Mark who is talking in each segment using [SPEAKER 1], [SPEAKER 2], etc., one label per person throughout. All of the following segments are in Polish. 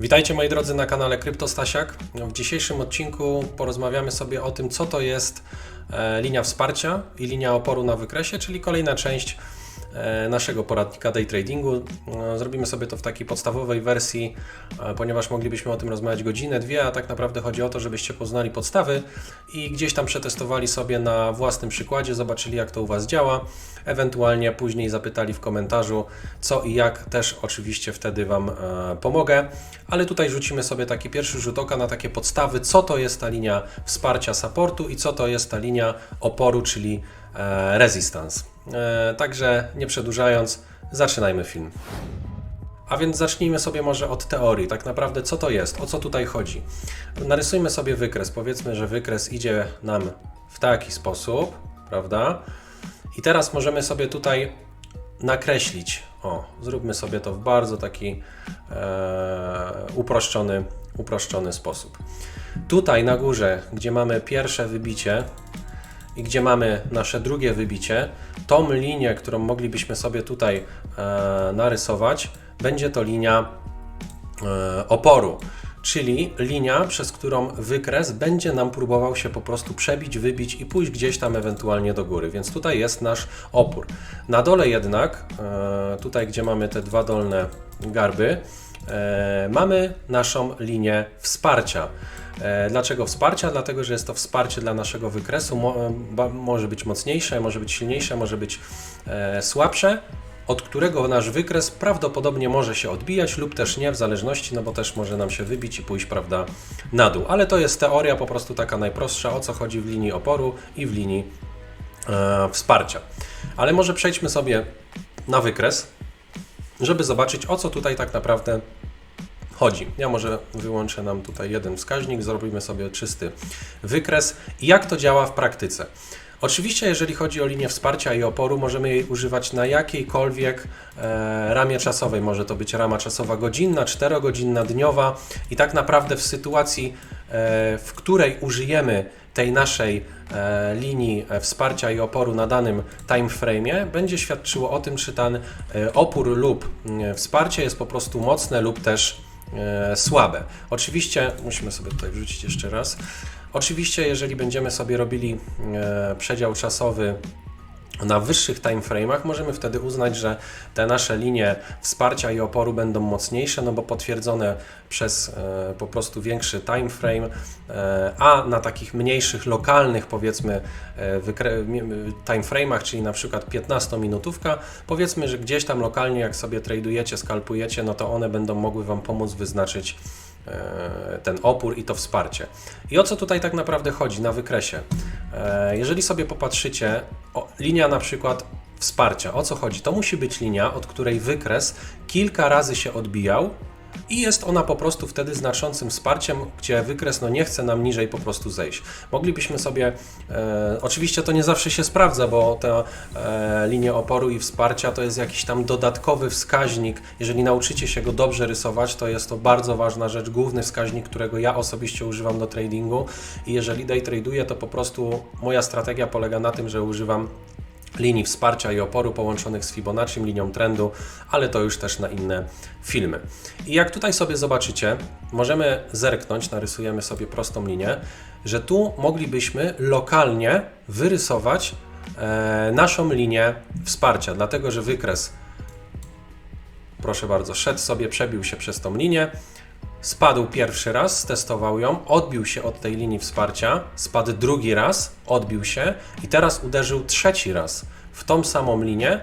[SPEAKER 1] Witajcie moi drodzy na kanale Kryptostasiak. W dzisiejszym odcinku porozmawiamy sobie o tym, co to jest e, linia wsparcia i linia oporu na wykresie, czyli kolejna część naszego poradnika day tradingu. E, Zrobimy sobie to w takiej podstawowej wersji, e, ponieważ moglibyśmy o tym rozmawiać godzinę, dwie, a tak naprawdę chodzi o to, żebyście poznali podstawy i gdzieś tam przetestowali sobie na własnym przykładzie, zobaczyli jak to u Was działa, ewentualnie później zapytali w komentarzu co i jak, też oczywiście wtedy Wam e, pomogę, ale tutaj rzucimy sobie taki pierwszy rzut oka na takie podstawy, co to jest ta linia wsparcia supportu i co to jest ta linia oporu, czyli e, resistance. E, Także nie przedłużając, zaczynajmy film. A więc zacznijmy sobie może od teorii. Tak naprawdę, co to jest? O co tutaj chodzi? Narysujmy sobie wykres. Powiedzmy, że wykres idzie nam w taki sposób, prawda? I teraz możemy sobie tutaj nakreślić. O, zróbmy sobie to w bardzo taki e, uproszczony, uproszczony sposób. Tutaj na górze, gdzie mamy pierwsze wybicie, i gdzie mamy nasze drugie wybicie, tą linię, którą moglibyśmy sobie tutaj e, narysować, będzie to linia e, oporu, czyli linia, przez którą wykres będzie nam próbował się po prostu przebić, wybić i pójść gdzieś tam ewentualnie do góry. Więc tutaj jest nasz opór. Na dole jednak, e, tutaj gdzie mamy te dwa dolne garby, e, mamy naszą linię wsparcia. E, Dlaczego wsparcia? Dlatego, że jest to wsparcie dla naszego wykresu. Ba, może być mocniejsze, może być silniejsze, może być e, słabsze, od którego nasz wykres prawdopodobnie może się odbijać lub też nie, w zależności, no bo też może nam się wybić i pójść, prawda, na dół. Ale to jest teoria po prostu taka najprostsza, o co chodzi w linii oporu i w linii e, wsparcia. Ale może przejdźmy sobie na wykres, żeby zobaczyć, o co tutaj tak naprawdę chodzi. Ja może wyłączę nam tutaj jeden wskaźnik, zrobimy sobie czysty wykres. Jak to działa w praktyce? Oczywiście, jeżeli chodzi o linię wsparcia i oporu, możemy jej używać na jakiejkolwiek e, ramie czasowej. Może to być rama czasowa godzinna, czterogodzinna, dniowa i tak naprawdę w sytuacji, e, w której użyjemy tej naszej e, linii e, wsparcia i oporu na danym time frame'ie, będzie świadczyło o tym, czy ten e, opór lub mm, wsparcie jest po prostu mocne lub też e, słabe. Oczywiście, musimy sobie tutaj wrzucić jeszcze raz. Oczywiście, jeżeli będziemy sobie robili e, przedział czasowy na wyższych timeframe'ach, możemy wtedy uznać, że te nasze linie wsparcia i oporu będą mocniejsze, no bo potwierdzone przez e, po prostu większy timeframe, e, a na takich mniejszych, lokalnych powiedzmy e, timeframe'ach, czyli na przykład 15-minutówka, powiedzmy, że gdzieś tam lokalnie jak sobie tradujecie, skalpujecie, no to one będą mogły Wam pomóc wyznaczyć e, ten opór i to wsparcie. I o co tutaj tak naprawdę chodzi na wykresie? E, Jeżeli sobie popatrzycie, linia na przykład wsparcia, o co chodzi? To musi być linia, od której wykres kilka razy się odbijał i jest ona po prostu wtedy znaczącym wsparciem, gdzie wykres no, nie chce nam niżej po prostu zejść. Moglibyśmy sobie, e, oczywiście to nie zawsze się sprawdza, bo te e, linie oporu i wsparcia to jest jakiś tam dodatkowy wskaźnik. Jeżeli nauczycie się go dobrze rysować, to jest to bardzo ważna rzecz, główny wskaźnik, którego ja osobiście używam do tradingu i jeżeli day traduję, to po prostu moja strategia polega na tym, że używam linii wsparcia i oporu połączonych z Fibonacci, linią trendu, ale to już też na inne filmy. I jak tutaj sobie zobaczycie, możemy zerknąć, narysujemy sobie prostą linię, że tu moglibyśmy lokalnie wyrysować e, naszą linię wsparcia, dlatego że wykres, proszę bardzo, szedł sobie, przebił się przez tą linię, Spadł pierwszy raz, stestował ją, odbił się od tej linii wsparcia, spadł drugi raz, odbił się i teraz uderzył trzeci raz w tą samą linię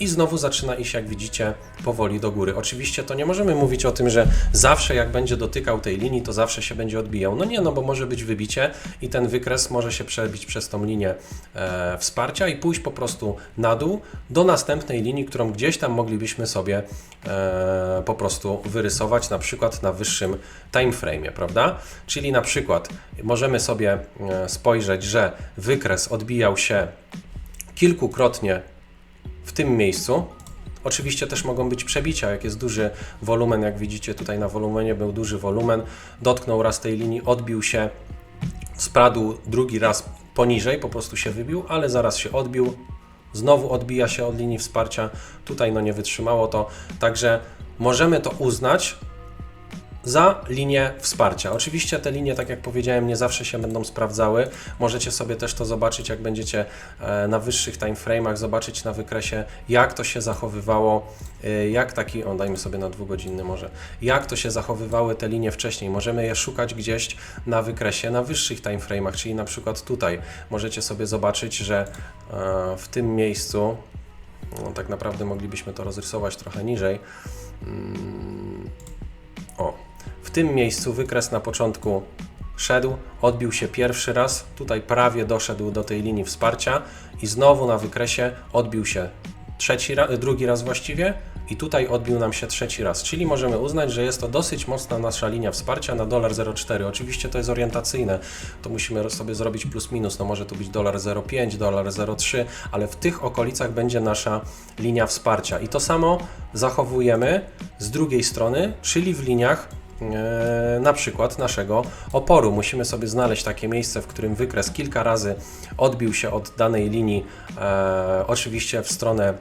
[SPEAKER 1] i znowu zaczyna iść, jak widzicie, powoli do góry. Oczywiście to nie możemy mówić o tym, że zawsze jak będzie dotykał tej linii, to zawsze się będzie odbijał. No nie, no bo może być wybicie i ten wykres może się przebić przez tą linię e, wsparcia i pójść po prostu na dół do następnej linii, którą gdzieś tam moglibyśmy sobie e, po prostu wyrysować, na przykład na wyższym time frame, prawda? Czyli na przykład możemy sobie e, spojrzeć, że wykres odbijał się kilkukrotnie w tym miejscu. Oczywiście też mogą być przebicia, jak jest duży wolumen, jak widzicie tutaj na wolumenie był duży wolumen, dotknął raz tej linii, odbił się, spadł drugi raz poniżej, po prostu się wybił, ale zaraz się odbił, znowu odbija się od linii wsparcia, tutaj no nie wytrzymało to, także możemy to uznać za linię wsparcia. Oczywiście te linie, tak jak powiedziałem, nie zawsze się będą sprawdzały. Możecie sobie też to zobaczyć, jak będziecie e, na wyższych timeframe'ach, zobaczyć na wykresie, jak to się zachowywało, e, jak taki, o dajmy sobie na dwugodzinny może, jak to się zachowywały te linie wcześniej. Możemy je szukać gdzieś na wykresie, na wyższych timeframe'ach, czyli na przykład tutaj. Możecie sobie zobaczyć, że e, w tym miejscu, no, tak naprawdę moglibyśmy to rozrysować trochę niżej. Tym miejscu wykres na początku szedł, odbił się pierwszy raz, tutaj prawie doszedł do tej linii wsparcia i znowu na wykresie odbił się trzeci drugi raz właściwie i tutaj odbił nam się trzeci raz, czyli możemy uznać, że jest to dosyć mocna nasza linia wsparcia na dolar 0,4. Oczywiście to jest orientacyjne, to musimy sobie zrobić plus minus, no może tu być dolar 0,5, dolar 0,3, ale w tych okolicach będzie nasza linia wsparcia. I to samo zachowujemy z drugiej strony, czyli w liniach na przykład naszego oporu. Musimy sobie znaleźć takie miejsce, w którym wykres kilka razy odbił się od danej linii, e, oczywiście w stronę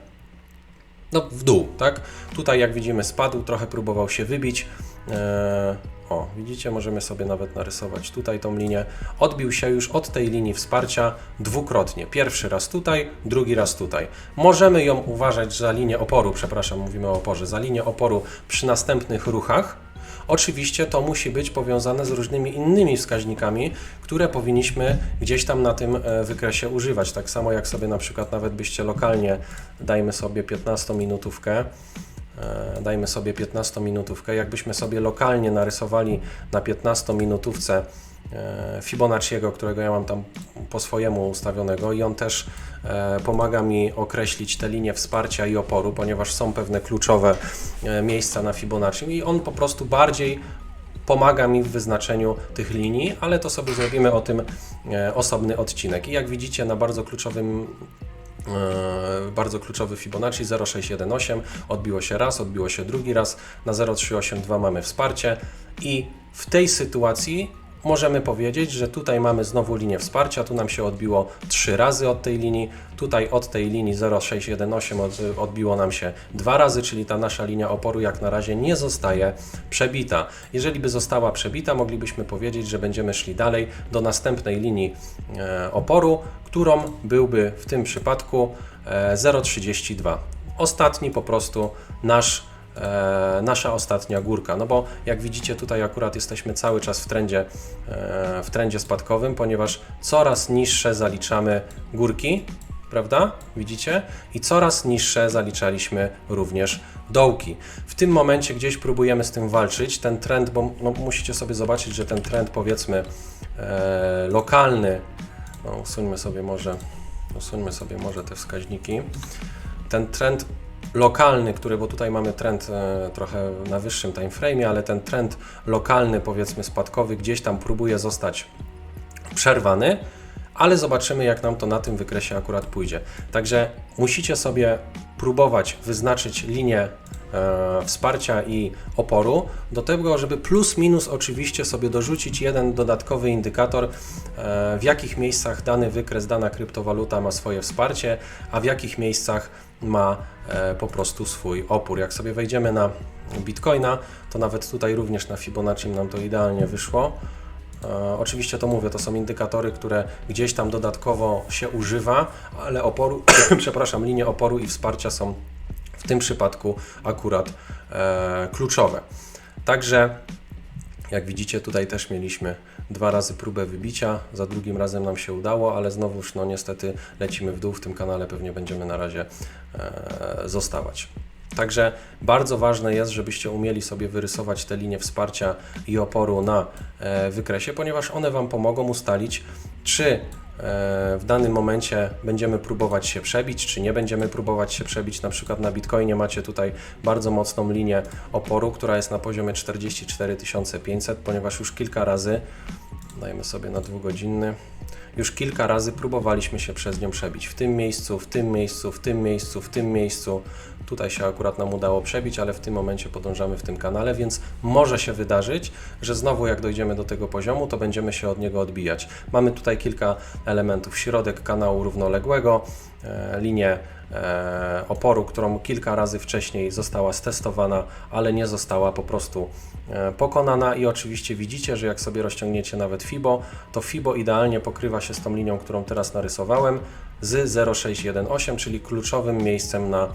[SPEAKER 1] no, w dół, tak? Tutaj jak widzimy spadł, trochę próbował się wybić. E, o, widzicie, możemy sobie nawet narysować tutaj tą linię. Odbił się już od tej linii wsparcia dwukrotnie. Pierwszy raz tutaj, drugi raz tutaj. Możemy ją uważać za linię oporu, przepraszam, mówimy o oporze, za linię oporu przy następnych ruchach. Oczywiście to musi być powiązane z różnymi innymi wskaźnikami, które powinniśmy gdzieś tam na tym e, wykresie używać. Tak samo jak sobie na przykład nawet byście lokalnie, dajmy sobie 15-minutówkę, e, dajmy sobie 15-minutówkę, jakbyśmy sobie lokalnie narysowali na 15-minutówce e, Fibonacciego, którego ja mam tam po swojemu ustawionego i on też e, pomaga mi określić te linie wsparcia i oporu, ponieważ są pewne kluczowe e, miejsca na Fibonacci i on po prostu bardziej pomaga mi w wyznaczeniu tych linii, ale to sobie zrobimy o tym e, osobny odcinek. I jak widzicie na bardzo kluczowym e, bardzo kluczowy Fibonacci 0618 odbiło się raz, odbiło się drugi raz, na 0382 mamy wsparcie. I w tej sytuacji możemy powiedzieć, że tutaj mamy znowu linię wsparcia, tu nam się odbiło trzy razy od tej linii, tutaj od tej linii 0618 od, odbiło nam się dwa razy, czyli ta nasza linia oporu jak na razie nie zostaje przebita. Jeżeli by została przebita, moglibyśmy powiedzieć, że będziemy szli dalej do następnej linii e, oporu, którą byłby w tym przypadku e, 0,32. Ostatni po prostu nasz e, nasza ostatnia górka. No bo jak widzicie, tutaj akurat jesteśmy cały czas w trendzie, e, w trendzie spadkowym, ponieważ coraz niższe zaliczamy górki, prawda? Widzicie? I coraz niższe zaliczaliśmy również dołki. W tym momencie gdzieś próbujemy z tym walczyć. Ten trend, bo no, musicie sobie zobaczyć, że ten trend powiedzmy e, lokalny, no, usuńmy sobie może, usuńmy sobie może te wskaźniki. Ten trend lokalny, który, bo tutaj mamy trend e, trochę na wyższym time frame, ale ten trend lokalny, powiedzmy spadkowy, gdzieś tam próbuje zostać przerwany, ale zobaczymy, jak nam to na tym wykresie akurat pójdzie. Także musicie sobie próbować wyznaczyć linię wsparcia i oporu, do tego, żeby plus minus oczywiście sobie dorzucić jeden dodatkowy indykator, e, w jakich miejscach dany wykres, dana kryptowaluta ma swoje wsparcie, a w jakich miejscach ma e, po prostu swój opór. Jak sobie wejdziemy na Bitcoina, to nawet tutaj również na Fibonacci nam to idealnie wyszło. E, Oczywiście to mówię, to są indykatory, które gdzieś tam dodatkowo się używa, ale oporu, przepraszam, linie oporu i wsparcia są w tym przypadku akurat e, kluczowe. Także jak widzicie, tutaj też mieliśmy dwa razy próbę wybicia, za drugim razem nam się udało, ale znowuż no niestety lecimy w dół, w tym kanale pewnie będziemy na razie e, zostawać. Także bardzo ważne jest, żebyście umieli sobie wyrysować te linie wsparcia i oporu na e, wykresie, ponieważ one Wam pomogą ustalić, czy e, w danym momencie będziemy próbować się przebić, czy nie będziemy próbować się przebić. Na przykład na Bitcoinie macie tutaj bardzo mocną linię oporu, która jest na poziomie 44 500, ponieważ już kilka razy, dajmy sobie na dwugodzinny, już kilka razy próbowaliśmy się przez nią przebić. W tym miejscu, w tym miejscu, w tym miejscu, w tym miejscu. Tutaj się akurat nam udało przebić, ale w tym momencie podążamy w tym kanale, więc może się wydarzyć, że znowu jak dojdziemy do tego poziomu, to będziemy się od niego odbijać. Mamy tutaj kilka elementów. Środek kanału równoległego, e, linię e, oporu, którą kilka razy wcześniej została stestowana, ale nie została po prostu pokonana i oczywiście widzicie, że jak sobie rozciągniecie nawet FIBO, to FIBO idealnie pokrywa się z tą linią, którą teraz narysowałem z 0,618, czyli kluczowym miejscem na,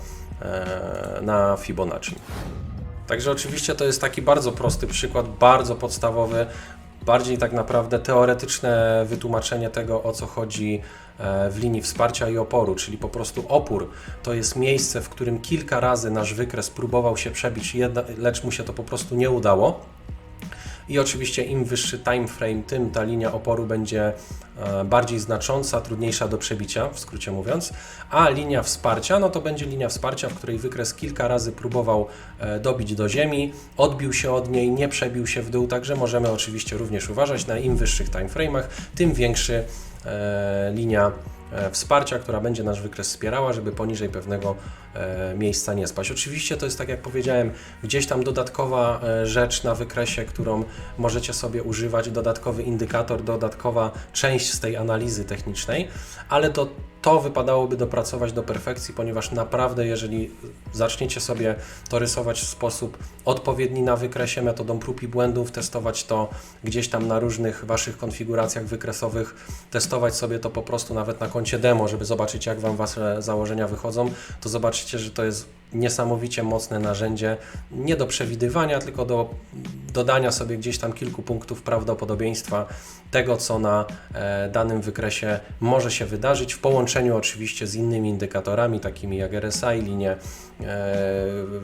[SPEAKER 1] e, na Fibonacci. Także oczywiście to jest taki bardzo prosty przykład, bardzo podstawowy, bardziej tak naprawdę teoretyczne wytłumaczenie tego, o co chodzi e, w linii wsparcia i oporu, czyli po prostu opór to jest miejsce, w którym kilka razy nasz wykres próbował się przebić, lecz mu się to po prostu nie udało. I oczywiście im wyższy time frame, tym ta linia oporu będzie e, bardziej znacząca, trudniejsza do przebicia, w skrócie mówiąc, a linia wsparcia, no to będzie linia wsparcia, w której wykres kilka razy próbował e, dobić do ziemi, odbił się od niej, nie przebił się w dół, także możemy oczywiście również uważać na im wyższych time frame'ach, tym większy e, linia e, wsparcia, która będzie nasz wykres wspierała, żeby poniżej pewnego e, miejsca nie spaść. Oczywiście to jest tak jak powiedziałem, gdzieś tam dodatkowa e, rzecz na wykresie, którą możecie sobie używać, dodatkowy indykator, dodatkowa część z tej analizy technicznej, ale to, to wypadałoby dopracować do perfekcji, ponieważ naprawdę jeżeli zaczniecie sobie to rysować w sposób odpowiedni na wykresie metodą prób i błędów, testować to gdzieś tam na różnych Waszych konfiguracjach wykresowych, testować sobie to po prostu nawet na koncie demo, żeby zobaczyć jak Wam Wasze założenia wychodzą, to zobaczycie, że to jest niesamowicie mocne narzędzie, nie do przewidywania, tylko do dodania sobie gdzieś tam kilku punktów prawdopodobieństwa tego, co na e, danym wykresie może się wydarzyć, w połączeniu oczywiście z innymi indykatorami, takimi jak RSI, linie e,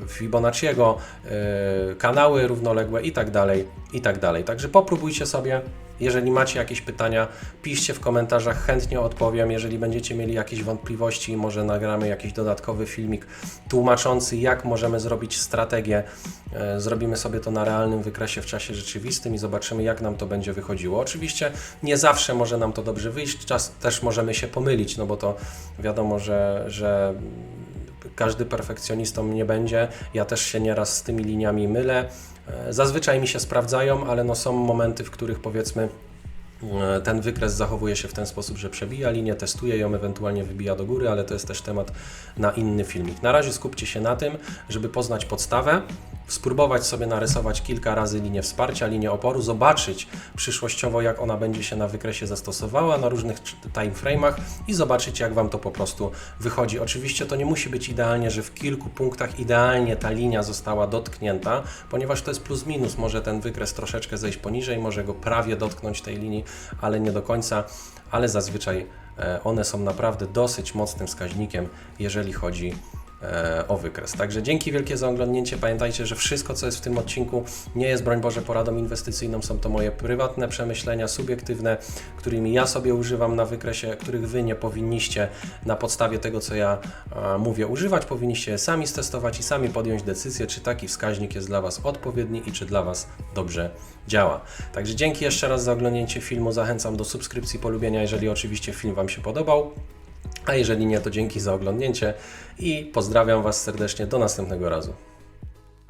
[SPEAKER 1] Fibonacciego, e, kanały równoległe i tak dalej, i tak. Także popróbujcie sobie. Jeżeli macie jakieś pytania, piszcie w komentarzach, chętnie odpowiem. Jeżeli będziecie mieli jakieś wątpliwości, może nagramy jakiś dodatkowy filmik tłumaczący, jak możemy zrobić strategię. Zrobimy sobie to na realnym wykresie w czasie rzeczywistym i zobaczymy, jak nam to będzie wychodziło. Oczywiście nie zawsze może nam to dobrze wyjść, czas też możemy się pomylić, no bo to wiadomo, że, że każdy perfekcjonistą nie będzie. Ja też się nieraz z tymi liniami mylę. E, Zazwyczaj mi się sprawdzają, ale no są momenty, w których powiedzmy e, ten wykres zachowuje się w ten sposób, że przebija linię, testuje ją, ewentualnie wybija do góry, ale to jest też temat na inny filmik. Na razie skupcie się na tym, żeby poznać podstawę, spróbować sobie narysować kilka razy linię wsparcia, linię oporu, zobaczyć przyszłościowo, jak ona będzie się na wykresie zastosowała na różnych time frame'ach i zobaczyć, jak Wam to po prostu wychodzi. Oczywiście to nie musi być idealnie, że w kilku punktach idealnie ta linia została dotknięta, ponieważ to jest plus minus. Może ten wykres troszeczkę zejść poniżej, może go prawie dotknąć tej linii, ale nie do końca, ale zazwyczaj e, one są naprawdę dosyć mocnym wskaźnikiem, jeżeli chodzi e, o wykres. Także dzięki wielkie za oglądnięcie. Pamiętajcie, że wszystko, co jest w tym odcinku, nie jest broń Boże poradą inwestycyjną. Są to moje prywatne przemyślenia, subiektywne, którymi ja sobie używam na wykresie, których Wy nie powinniście na podstawie tego, co ja e, mówię, używać. Powinniście je sami stestować i sami podjąć decyzję, czy taki wskaźnik jest dla Was odpowiedni i czy dla Was dobrze działa. Także dzięki jeszcze raz za oglądnięcie filmu. Zachęcam do subskrypcji, polubienia, jeżeli oczywiście film Wam się podobał. A jeżeli nie, to dzięki za oglądnięcie i pozdrawiam Was serdecznie. Do następnego razu.